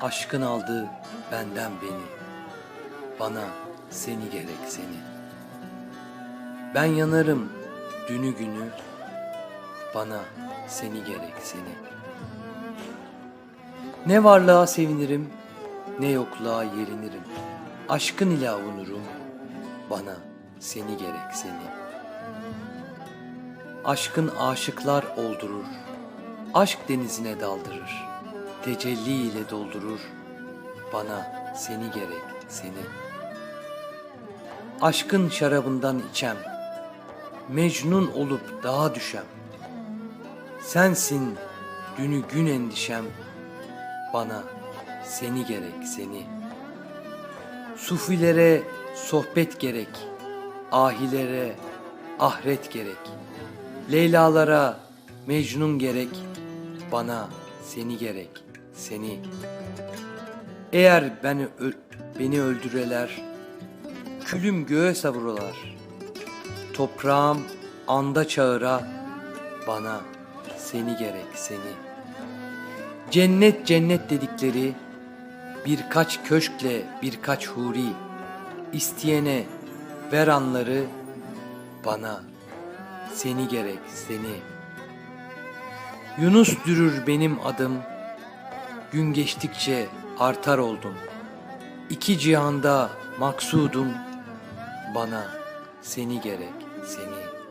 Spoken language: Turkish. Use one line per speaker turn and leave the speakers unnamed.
Aşkın aldı benden beni. Bana seni gerek seni. Ben yanarım dünü günü. Bana seni gerek seni. Ne varlığa sevinirim, ne yokluğa yerinirim. Aşkın ile avunurum, bana seni gerek seni. Aşkın aşıklar oldurur, aşk denizine daldırır. Tecelli ile doldurur, bana seni gerek seni. Aşkın şarabından içem, Mecnun olup dağa düşem. Sensin dünü gün endişem, bana seni gerek seni. Sufilere sohbet gerek, ahilere ahret gerek. Leylalara Mecnun gerek, bana seni gerek seni. Eğer beni ö- beni öldüreler, külüm göğe savurular. Toprağım anda çağıra, bana seni gerek seni. Cennet cennet dedikleri birkaç köşkle birkaç huri isteyene ver anları bana seni gerek seni. Yunus dürür benim adım gün geçtikçe artar oldum. İki cihanda maksudum bana seni gerek seni.